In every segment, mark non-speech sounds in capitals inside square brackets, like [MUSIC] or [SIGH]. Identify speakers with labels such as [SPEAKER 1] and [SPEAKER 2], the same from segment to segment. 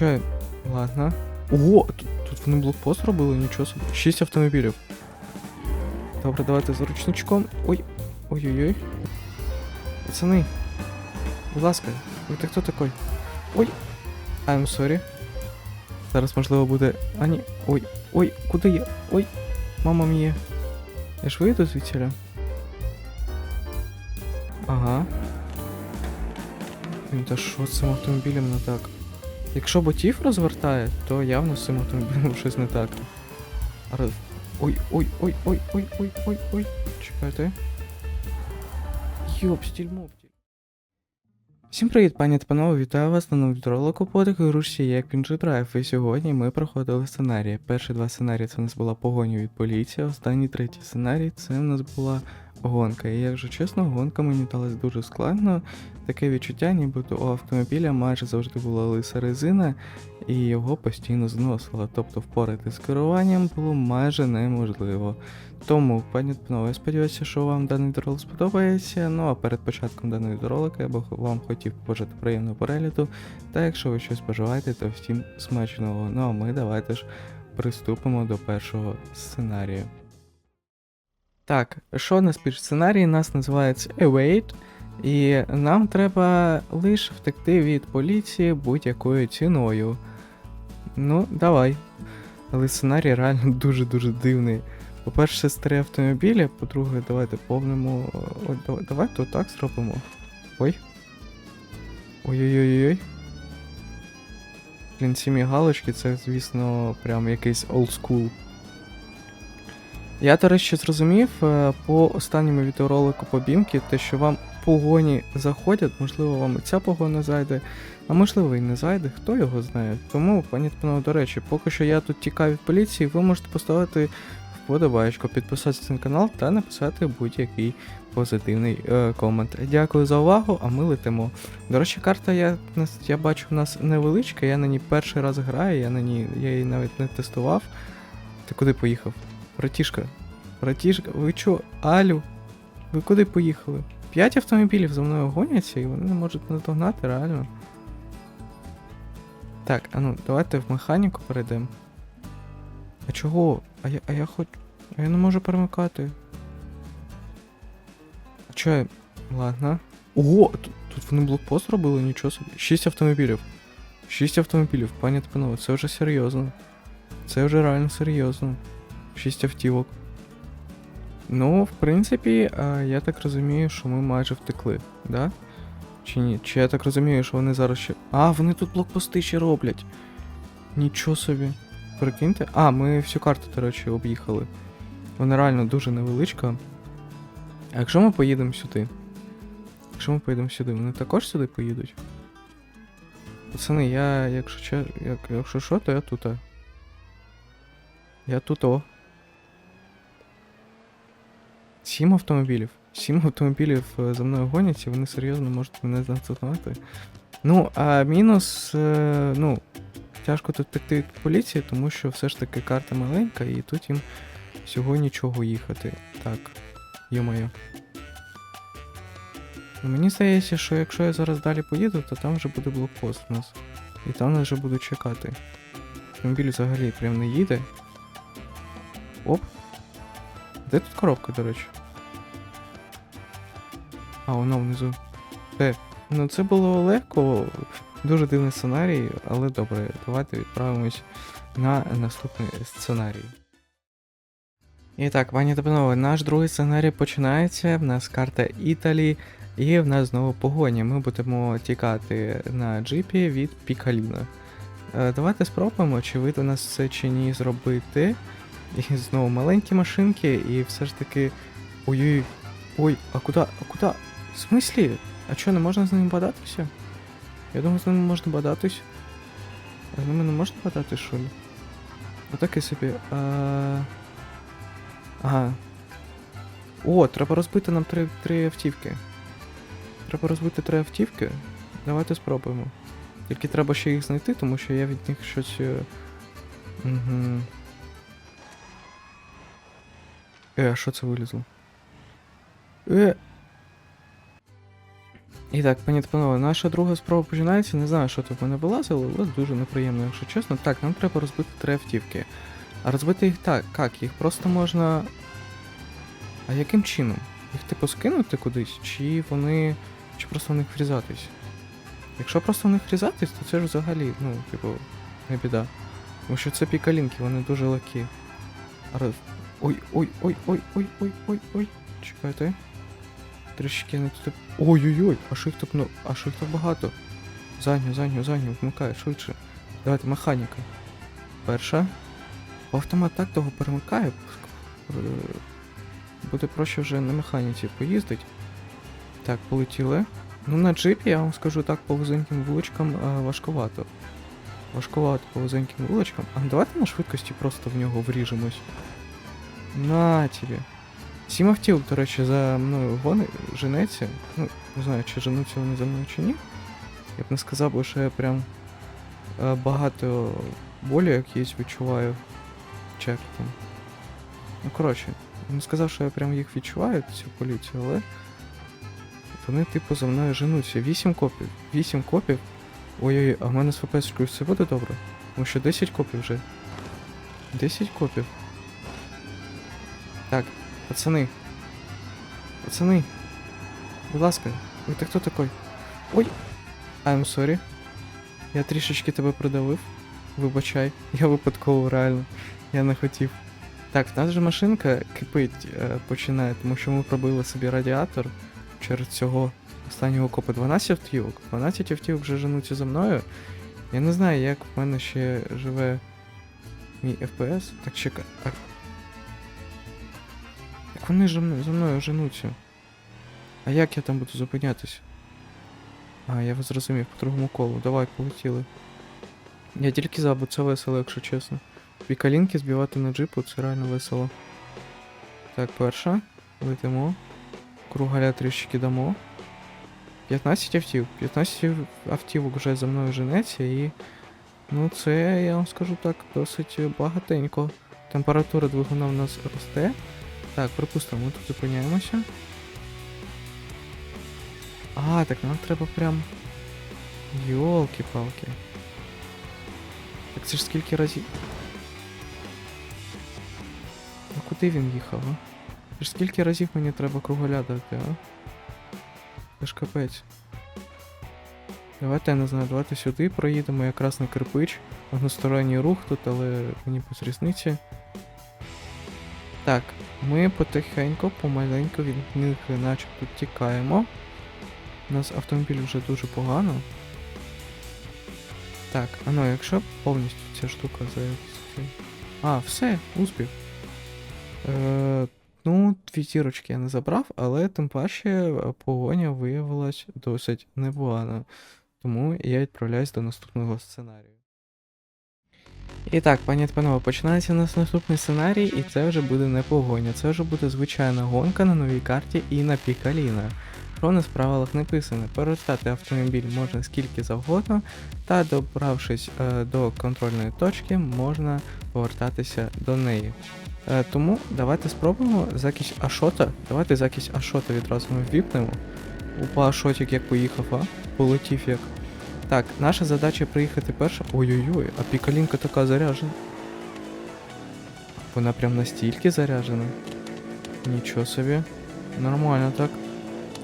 [SPEAKER 1] Чо? Ладно. Ого, тут, тут вони блокпост робили, нічого собі. Шість автомобілів. Добре, давайте за ручничком. Ой. Ой-ой-ой. Пацани. Будь ласка, ви ти хто такой? Ой. I'm sorry. Зараз можливо буде. А ні. Ой. Ой, куди я? Ой. Мама мія. Я ж вийду звідсіля? Ага. Та що з цим автомобілем не так? Якщо ботів розвертає, то явно з цим автомобілем щось не так. А. Ой, ой, ой, ой, ой, ой, ой, ой. Чекайте. Моптіль. Всім привіт, пані та панове, вітаю вас на новому відролику по такій рушці, як Pinji Drive. І сьогодні ми проходили сценарії. Перші два сценарії це у нас була погоня від поліції, останній третій сценарій це у нас була гонка. І якщо чесно, гонка мені далась дуже складно. Таке відчуття, нібито у автомобіля майже завжди була лиса резина, і його постійно зносило. Тобто впорати з керуванням було майже неможливо. Тому, пані панове, я сподіваюся, що вам даний відеоролик сподобається. Ну а перед початком даного відеоролика я б вам хотів побажати приємного перегляду. Та якщо ви щось бажаєте, то всім смачного. Ну а ми давайте ж приступимо до першого сценарію. Так, що під сценарій? Нас називається Await. І нам треба лише втекти від поліції будь-якою ціною. Ну, давай. Але сценарій реально [LAUGHS] дуже-дуже дивний. По-перше, старі автомобілі, по-друге, давайте повнимо. Ой, давай, давай то зробимо. Ой. Ой-ой-ой-ой. Блін, ці мігалочки, це, звісно, прям якийсь олдскул. Я, до речі, зрозумів е, по останньому відеоролику по бімки, те, що вам погоні заходять, можливо, вам і ця погоня зайде, а можливо і не зайде, хто його знає. Тому, пані панове, до речі, поки що я тут тікаю від поліції, ви можете поставити вподобайку, підписатися на канал та написати будь-який позитивний е, комент. Дякую за увагу, а ми летимо. До речі, карта я, я бачу у нас невеличка, я на ній перший раз граю, я на ній я її навіть не тестував. Ти куди поїхав? Братішка, братішка, ви чо? Алю? Ви куди поїхали? П'ять автомобілів за мною гоняться і вони не можуть наздогнати, реально. Так, а ну, давайте в механіку перейдемо. А чого? А я, а я хоч. А я не можу перемикати. А чо я. Ладно. Ого, тут, тут вони блокпост робили, нічого собі. Шість автомобілів. Шість автомобілів, пані та це вже серйозно. Це вже реально серйозно. Шість автівок. Ну, в принципі, я так розумію, що ми майже втекли, да? Чи ні? Чи я так розумію, що вони зараз ще. А, вони тут блокпости ще роблять. Нічого собі. Прикиньте. А, ми всю карту, до речі, об'їхали. Вона реально дуже невеличка. А якщо ми поїдемо сюди? Якщо ми поїдемо сюди, вони також сюди поїдуть? Пацани, я, якщо че, як, якщо що, то я тут. Я тут о. Сім автомобілів. Сім автомобілів е, за мною гоняться, вони серйозно можуть мене наздогнати. Ну, а мінус, е, ну, тяжко тут втекти від поліції, тому що все ж таки карта маленька, і тут їм всього нічого їхати. Так, йо-моє. Ну, мені здається, що якщо я зараз далі поїду, то там вже буде блокпост у нас. І там нас вже будуть чекати. Автомобіль взагалі прям не їде. Де тут коробка, до речі? А, воно внизу. Де? Ну це було легко, дуже дивний сценарій, але добре, давайте відправимось на наступний сценарій. І так, пані та наш другий сценарій починається. В нас карта Італії, і в нас знову погоня. Ми будемо тікати на джипі від Пікаліна. Е, Давайте спробуємо, чи вийде нас це чи ні зробити. І знову маленькі машинки, і все ж таки. Ой-ой. Ой, а куди? А куди? В смислі? А що, не можна з ними бадатися? Я думаю, з ними можна бадатись. А з ними не можна бадати, що ли? Отаке собі. А... Ага. О, треба розбити нам три, три автівки. Треба розбити три автівки. Давайте спробуємо. Тільки треба ще їх знайти, тому що я від них щось. Угу. Е, а що це вилізло? Е. І так, пані та панове, наша друга спроба починається. Не знаю, що тут в мене вилазило, але дуже неприємно, якщо чесно. Так, нам треба розбити три автівки. А розбити їх так, як? Їх просто можна. А яким чином? Їх типу скинути кудись, чи вони. чи просто в них врізатись? Якщо просто в них врізатись, то це ж взагалі, ну, типу, не біда. Тому що це пікалінки, вони дуже легкі. А роз... Ой, ой, ой, ой, ой, ой, ой, ой. Чекайте. Трішки не туди. Ой-ой-ой, а що їх так, ну, а що їх так багато? Задню, задню, задню, вмикай, швидше. Давайте, механіка. Перша. Автомат так того перемикає. Е, Буде проще вже на механіці поїздить. Так, полетіли. Ну на джипі, я вам скажу так, по вузеньким вуличкам е, важкувато. Важкувато по вузеньким вуличкам. А давайте на швидкості просто в нього вріжемось. На тобі. Сім автівок, до речі, за мною гони женеться. Ну, не знаю, чи женуться вони за мною чи ні. Я б не сказав, би, що я прям е, багато болі якісь відчуваю. Чек там. Ну, коротше, я не сказав, що я прям їх відчуваю, цю поліцію, але. Вони, типу, за мною женуться. Вісім копів. Вісім копів. Ой-ой, а в мене з ФПС-кою все буде добре? Тому що 10 копів вже. 10 копів. Так, пацани. Пацани. Будь ласка, ви ти хто такой? Ой! I'm sorry. Я трішечки тебе придавив. Вибачай, я випадково реально. Я не хотів. Так, в нас же машинка кипить е, починає, тому що ми пробили собі радіатор через цього останнього копа 12 автівок. 12 автівок вже женуться за мною. Я не знаю, як в мене ще живе мій FPS. Так чекай. Вони мною, за мною женуться? А як я там буду зупинятися? А, я вас зрозумів по другому колу. Давай, полетіли. Я тільки за, це весело, якщо чесно. Пікалінки збивати на джипу, це реально весело. Так, перша. Летимо. Кругаля трішки дамо. 15 автів. 15 ав- автівок вже за мною женеться і. Ну, це, я вам скажу так, досить багатенько. Температура двигуна в нас росте. Так, припустимо, ми тут зупиняємося. А, так нам треба прям. Йолки-палки. Так це ж скільки разів. Ну куди він їхав, а? Це ж скільки разів мені треба круголя дати, а? Це ж капець. Давайте, я не знаю, давайте сюди проїдемо якраз на кирпич. Односторонній рух тут, але мені без різниці. Так, ми потихеньку, помаленьку від них начебто тікаємо. У нас автомобіль вже дуже погано. Так, а ну якщо повністю ця штука за. А, все, успіх. Е, ну, дві зірочки я не забрав, але тим паче е, погоня виявилась досить непогана. Тому я відправляюсь до наступного сценарію. І так, пані та панове, починається у нас наступний сценарій, і це вже буде не погоня, це вже буде звичайна гонка на новій карті і на Пікаліна. Про нас в правилах написано, повертати автомобіль можна скільки завгодно, та добравшись е, до контрольної точки, можна повертатися до неї. Е, тому давайте спробуємо закись Ашота. Давайте закись Ашота відразу ми ввіпнемо. Упа Ашотик як поїхав, а? Полетів як. Так, наша задача приїхати перша. Ой-ой-ой, а пікалінка така заряжена. Вона прям настільки заряджена. Нічого собі. Нормально так.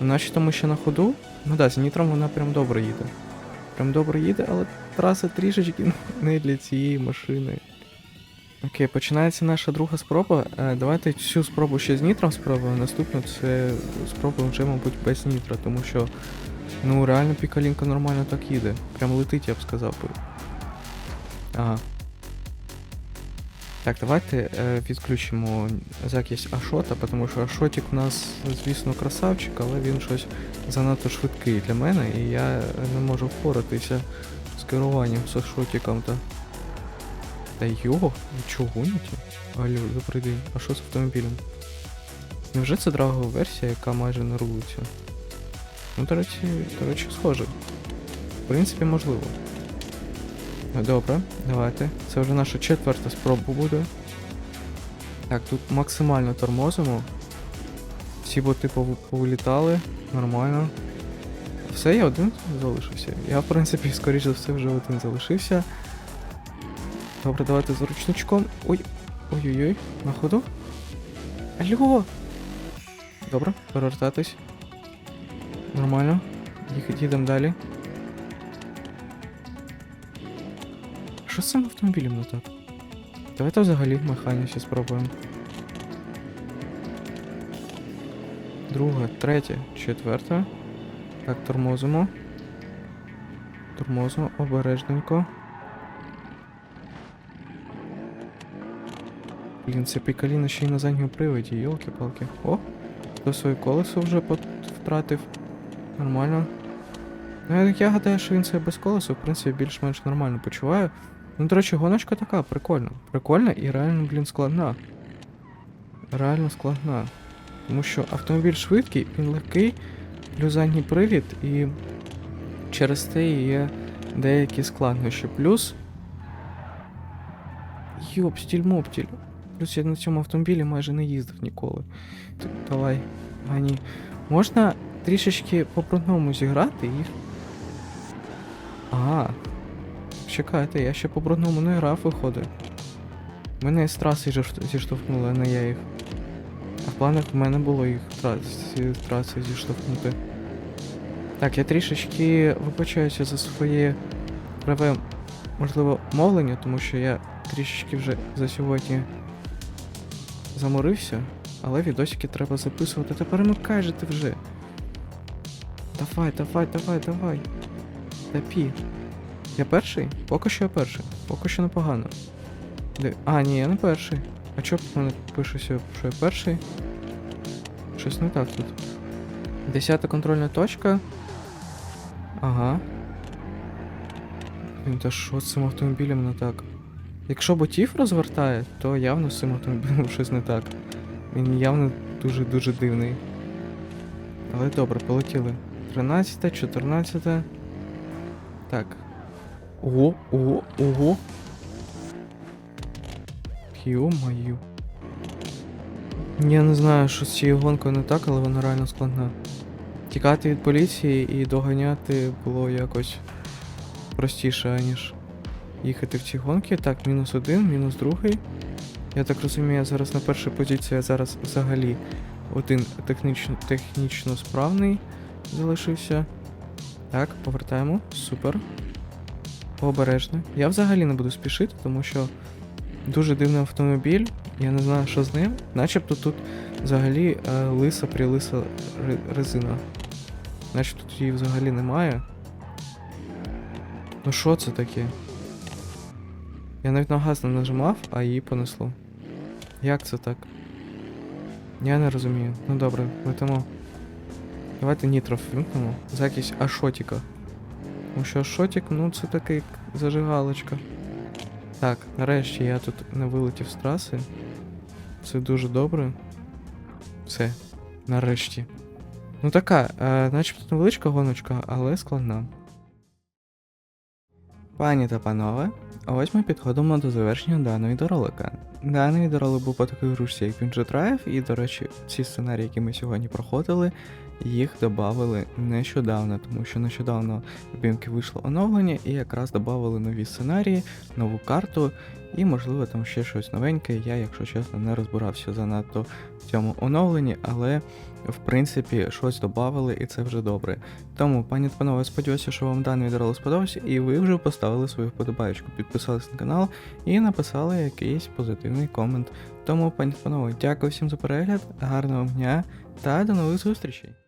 [SPEAKER 1] Наче ми ще на ходу. Ну да, нітром вона прям добре їде. Прям добре їде, але траса трішечки [LAUGHS] не для цієї машини. Окей, починається наша друга спроба. Е, давайте цю спробу ще з нітром спробуємо. Наступну це спробуємо вже, мабуть, без нітра, тому що ну реально пікалінка нормально так їде. Прям летить, я б сказав. Ага. Так, давайте е, відключимо закись Ашота, тому що Ашотик у нас, звісно, красавчик, але він щось занадто швидкий для мене, і я не можу впоратися з керуванням з Ашотиком та. Та його, ви чого гоніте? Алло, день. А що з автомобілем? Невже це драгова версія, яка майже не рулиться? Ну, до речі, до речі, схоже. В принципі, можливо. Ну, Добре, давайте. Це вже наша четверта спроба буде. Так, тут максимально тормозимо. Всі боти повилітали, нормально. Все, я один залишився. Я, в принципі, скоріш за все, вже один залишився. Добре, давайте за ручничком. Ой. Ой-ой-ой, на ходу. Алло! Добре, перевертатись. Нормально. Їдемо далі. Що з цим автомобілем не так? Давайте взагалі механіці спробуємо. Друга, третя, четверта. Так, тормозимо. Тормозимо обережненько. Блін, це пікаліна ще й на задньому приводі, йолки-палки. О! Хто своє колесо вже втратив. Нормально. Ну, я- гадаю, що він це без колеса, в принципі, більш-менш нормально почуває. Ну, до речі, гоночка така, прикольна. Прикольна і реально, блін, складна. Реально складна. Тому що автомобіль швидкий, він легкий, плюс задній привід, і через те є деякі складнощі. Плюс. Йопстіль-моптіль. Плюс я на цьому автомобілі майже не їздив ніколи. Т- Давай, Гані. Можна трішечки по брудному зіграти і. Ага. Чекайте, я ще по брудному не грав, виходить. Мене з траси зіштовхнули, а не я їх. А в планах в мене було їх з траси зіштовхнути. Так, я трішечки вибачаюся за своє праве, можливо, мовлення, тому що я трішечки вже за сьогодні заморився, але відосики треба записувати. Та перемикай же ти вже. Давай, давай, давай, давай. Тапі. Я перший? Поки що я перший. Поки що непогано. А, ні, я не перший. А чого в мене пишеться, що я перший? Щось не так тут. Десята контрольна точка. Ага. Блін, та що з цим автомобілем не так? Якщо ботів розвертає, то явно з цим автомобілем [LAUGHS] щось не так. Він явно дуже-дуже дивний. Але добре, полетіли. 13, 14. Так. Ого, ого, ого. Йо-маю. Я не знаю, що з цією гонкою не так, але вона реально складна. Тікати від поліції і доганяти було якось простіше, ніж їхати в ці гонки. Так, мінус один, мінус другий. Я так розумію, я зараз на першій позиції, я зараз взагалі один технічно, технічно справний залишився. Так, повертаємо. Супер. Обережно. Я взагалі не буду спішити, тому що дуже дивний автомобіль. Я не знаю, що з ним. Начебто тут взагалі е, лиса прилиса резина. Начебто тут її взагалі немає. Ну що це таке? Я навіть на газ не нажимав, а її понесло. Як це так? Я не розумію. Ну добре, летимо. Давайте нітро вимкнемо. За якийсь ашотіка. Тому що ашотік, ну це такий зажигалочка. Так, нарешті я тут не вилетів з траси. Це дуже добре. Все, нарешті. Ну така, е, начебто невеличка гоночка, але складна. Пані та панове, ось ми підходимо до завершення даного відеоролика. Даний відеоролик був по такій грушці, як Pinch Drive, і, до речі, ці сценарії, які ми сьогодні проходили, їх додали нещодавно, тому що нещодавно в BMK вийшло оновлення і якраз додали нові сценарії, нову карту, і, можливо, там ще щось новеньке. Я, якщо чесно, не розбирався занадто в цьому оновленні, але в принципі щось додали, і це вже добре. Тому, пані та панове, сподіваюся, що вам даний відеоролик сподобався, і ви вже поставили свою вподобайку, підписались на канал і написали якийсь позитивний комент. Тому, пані та панове, дякую всім за перегляд, гарного дня та до нових зустрічей!